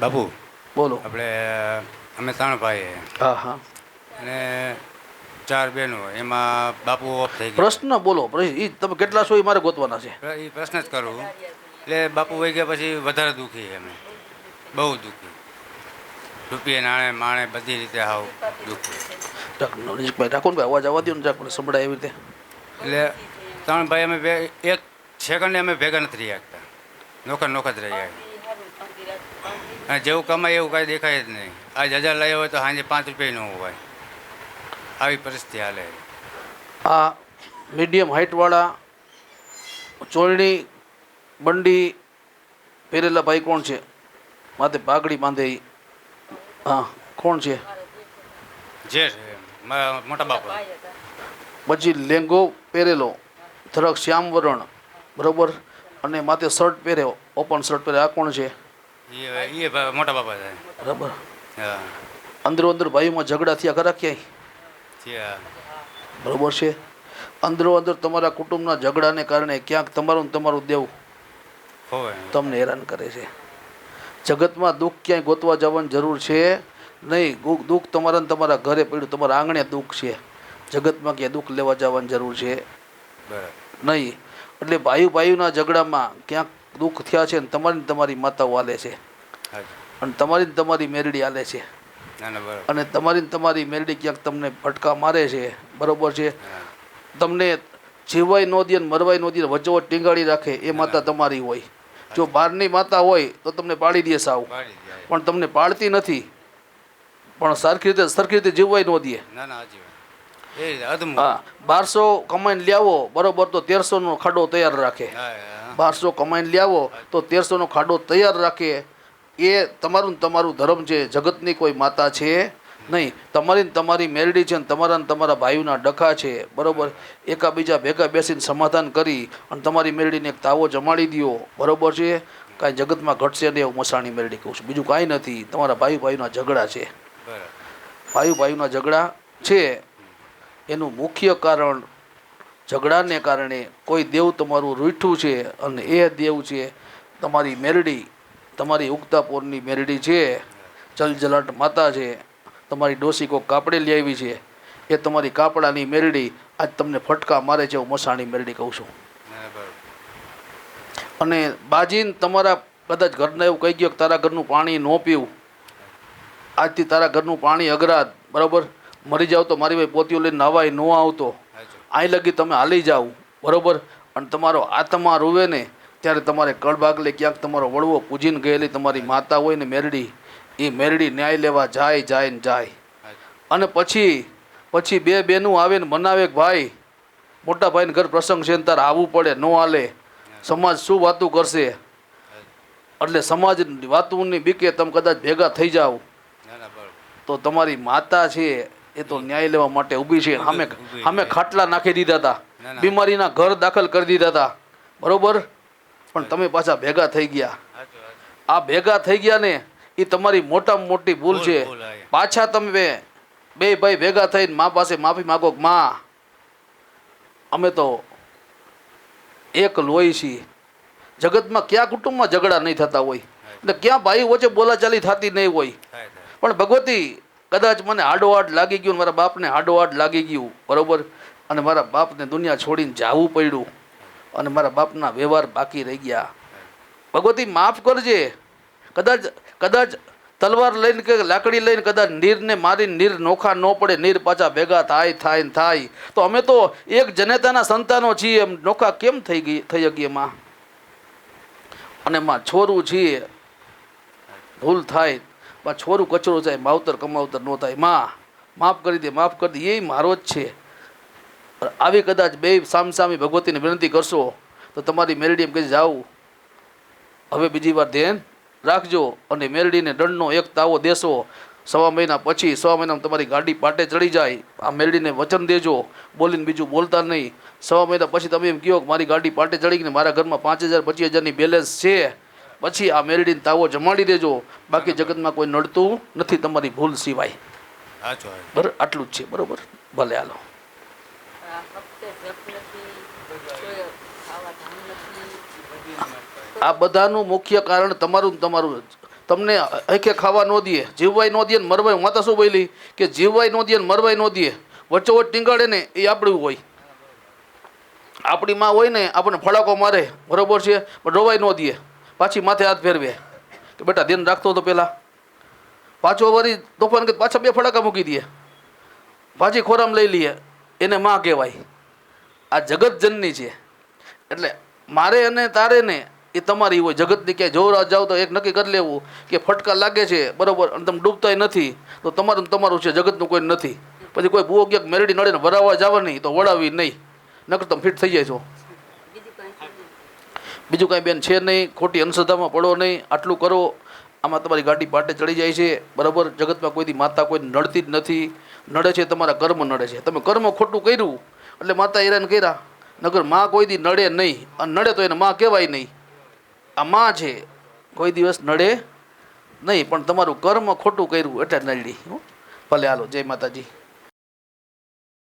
બાપુ બોલો. આપણે અમે ત્રણ ભાઈ હા હા. અને ચાર બહેનો એમાં બાપુ ઓફ થઈ ગયા. પ્રશ્ન બોલો ઈ તમે કેટલા છો એ મારે ગોતવાના છે. એ પ્રશ્ન જ કરું. એટલે બાપુ વહી ગયા પછી વધારે દુઃખી અમે બહુ દુઃખી. રૂપિયે નાણે માણે બધી રીતે હાવ દુઃખી. જરાક નવનીતભાઈ રાખો ને ભાઈ અવાજ આવવા દો ને પણ સંભળાય એવી રીતે. એટલે ત્રણ ભાઈ અમે એક સેકન્ડે અમે ભેગા નથી રહી શકતા નોખા નોખા જ રહ્યા. અને જેવું કમાય એવું કાંઈ દેખાય જ નહીં. આજ હજાર લાવ્યો હોય તો સાંજે પાંચ રૂપિયા ન હોય. આવી પરિસ્થિતિ હાલે આ મીડિયમ હાઇટવાળા ચોરણી બંડી પહેરેલા ભાઈ કોણ છે? માથે પાઘડી બાંધે હા કોણ છે? જે મોટા બાપા. પછી લેંગો પહેરેલો ધરક શ્યામ વરણ બરોબર? અને માથે શર્ટ પહેર્યો ઓપન શર્ટ પહેરે આ કોણ છે? એ એ મોટા બાપા છે. બરાબર. હા. અંદરો અંદર ભાઈઓમાં ઝઘડા થયા ખરા ક્યાંય? બરાબર હા. બરોબર છે. અંદરો અંદર તમારા કુટુંબના ઝઘડાને કારણે ક્યાંક તમારું તમારું દેવું તમને હેરાન કરે છે. જગતમાં દુઃખ ક્યાંય ગોતવા જવાની જરૂર છે નહીં. દુઃખ તમારા તમારા ઘરે પડ્યું તમારા આંગણે દુઃખ છે. જગતમાં ક્યાંય દુઃખ લેવા જવાની જરૂર છે. બરાબર. નહીં. એટલે ભાઈ ભાઈઓના ઝઘડામાં ક્યાંક દુઃખ થયા છે ને તમારી તમારી માતાઓ હાલે છે. અને તમારી ને તમારી મેરડી આલે છે. અને તમારી ને તમારી મેરડી ક્યાંક તમને ફટકા મારે છે બરોબર છે? તમને જીવાય નો દે મરવાય નો દે ને વચ્ચોવચ ટીંગાડી રાખે એ માતા તમારી હોય. જો બહારની માતા હોય તો તમને પાડી દે સાવ. પણ તમને પાડતી નથી. પણ સરખી રીતે સરખી રીતે જીવવાય નો દે. હા. બારસો કમાઈને લ્યાવો બરોબર તો તેરસો નો ખાડો તૈયાર રાખે. બારસો કમાઈને લ્યાવો તો તેરસો નો ખાડો તૈયાર રાખે. એ તમારું તમારું ધર્મ છે, જગતની કોઈ માતા છે નહીં. તમારી તમારી મેરડી છે ને તમારા તમારા ભાઈઓના ડખા છે, બરાબર? એકાબીજા ભેગા બેસીને સમાધાન કરી અને તમારી મેરડીને એક તાવો જમાડી દ્યો, બરોબર છે? કાંઈ જગતમાં ઘટશે નહીં એવું મસાણી મેરડી કહું છું. બીજું કાંઈ નથી. તમારા ભાઈ ભાઈના ઝઘડા છે. ભાઈ ભાઈના ઝઘડા છે. એનું મુખ્ય કારણ ઝઘડાને કારણે કોઈ દેવ તમારું રૂઠું છે અને એ દેવ છે તમારી મેરડી તમારી ઉગતાપોરની મેરડી છે જલજલાટ માતા છે તમારી ડોસી કોક કાપડે લઈ આવી છે એ તમારી કાપડાની મેરડી આજ તમને ફટકા મારે છે હું મસાણી મેરડી કહું છું. અને બાજીને તમારા કદાચ ઘરના એવું કહી ગયો કે તારા ઘરનું પાણી ન પીવું. આજથી તારા ઘરનું પાણી અઘરા બરાબર? મરી જાવ તો મારી ભાઈ પોતીઓ લઈને નવાય ન આવતો. અહીં લગી તમે હાલી જાઓ બરોબર? અને તમારો આત્મા રૂવે ને ત્યારે તમારે કળભાગલે ક્યાંક તમારો વડવો પૂજીને ગયેલી તમારી માતા હોય ને મેરડી એ મેરડી ન્યાય લેવા જાય જાય ને જાય. અને પછી પછી બે બેનું આવે ને મનાવે ભાઈ મોટા ભાઈને ઘર પ્રસંગ છે ને તારે આવવું પડે ન હાલે. સમાજ શું વાતું કરશે? એટલે સમાજ વાતુની બીકે તમે કદાચ ભેગા થઈ જાઓ. તો તમારી માતા છે એ તો ન્યાય લેવા માટે ઊભી છે. સામે અમે સામે ખાટલા નાખી દીધા હતા. બીમારીના ઘર દાખલ કરી દીધા હતા. બરોબર? પણ તમે પાછા ભેગા થઈ ગયા. આ ભેગા થઈ ગયા ને એ તમારી મોટામાં મોટી ભૂલ છે. પાછા તમે બે- ભાઈ ભેગા થઈને મા પાસે માફી માગો માં અમે તો એક લોહી છીએ. જગતમાં ક્યાં કુટુંબમાં ઝઘડા નહીં થતા હોય. એટલે ક્યાં ભાઈ વચ્ચે બોલાચાલી થતી નહીં હોય. પણ ભગવતી કદાચ મને હાડોહાડ લાગી ગયું મારા બાપને હાડોહાડ લાગી ગયું બરોબર? અને મારા બાપને દુનિયા છોડીને જાવું પડ્યું. અને મારા બાપના વ્યવહાર બાકી રહી ગયા. ભગવતી, માફ કરજે. કદાચ કદાચ તલવાર લઈને કે લાકડી લઈને કદાચ નીરને મારી નીર નોખા ન પડે, નીર પાછા ભેગા થાય થાય થાય. તો અમે તો એક જનેતાના સંતાનો છીએ, એમ નોખા કેમ થઈ ગઈ, થઈ શકીએ માં? અને માં છોરું છીએ. ભૂલ થાય. માં છોરું કચરો જાય માવતર કમાવતર ન થાય. માં, માફ કરી દે, માફ કરી દે. એ મારો જ છે. આવી કદાચ બે સામસામી ભગવતીને વિનંતી કરશો તો તમારી મેરડી એમ કહી જાઓ હવે બીજી વાર ધ્યાન રાખજો અને મેરડીને દંડનો એક તાવો દેશો. સવા મહિના પછી સવા મહિનામાં તમારી ગાડી પાટે ચડી જાય. આ મેરડીને વચન દેજો બોલીને બીજું બોલતા નહીં. સવા મહિના પછી તમે એમ કહો કે મારી ગાડી પાટે ચડી ગઈ મારા ઘરમાં પાંચ હજાર પચીસ હજારની બેલેન્સ છે. પછી આ મેરડીને તાવો જમાડી દેજો. બાકી જગતમાં કોઈ નડતું નથી તમારી ભૂલ સિવાય. બરાબર? આટલું જ છે. બરોબર? ભલે હાલો આ હપ્તે જપ નથી કોઈ ખાવા ધામ નથી આ બધાનું મુખ્ય કારણ તમારું તમારું તમને હકે ખાવા ન દે જીવવાય ન દે ને મરવાય. માતા શું બોલી? કે જીવવાય ન દે ને મરવાય ન દે વચ્ચોવચ્ચ ટીંગાડે ને એ આપણું હોય. આપણી માં હોય ને આપણને ફળાકો મારે, બરોબર છે? પણ રોવાય ન દે પાછી માથે હાથ ફેરવે. કે બેટા ધ્યાન રાખતો હતો પહેલાં પાછો વળી તોફાન કે પાછા બે ફળાકા મૂકી દે પાછી ખોરામ લઈ લઈએ. એને માં કહેવાય. આ જગતજનની છે. એટલે મારે અને તારે ને એ તમારી હોય. જગતની ક્યાંય જોરા જાઓ તો એક નક્કી કરી લેવું કે ફટકા લાગે છે, બરાબર, અને તમે ડૂબતાય નથી, તો તમારું તમારું છે, જગતનું કોઈ નથી. પછી કોઈ બુઓ ક્યાંક મેરડી નડે ને જાવ નહીં, તો વળાવી નહીં. નકર તમે ફિટ થઈ જાય છો. બીજું કાંઈ બેન છે નહીં, ખોટી અંધશ્રદ્ધામાં પડો નહીં, આટલું કરો. આમાં તમારી ગાડી પાટે ચડી જાય છે, બરાબર? જગતમાં કોઈથી માતા કોઈ નડતી જ નથી. નડે છે, તમારા કર્મ નડે છે. તમે કર્મ ખોટું કર્યું, એટલે માતા હેરાન કર્યા. નગરમાં કોઈ દી નડે નહીં. અને નડે તો એને માં કહેવાય નહીં. આ માં છે, કોઈ દિવસ નડે નહીં, પણ તમારું કર્મ ખોટું કર્યું એટલે નડી. ભલે હાલો, જય માતાજી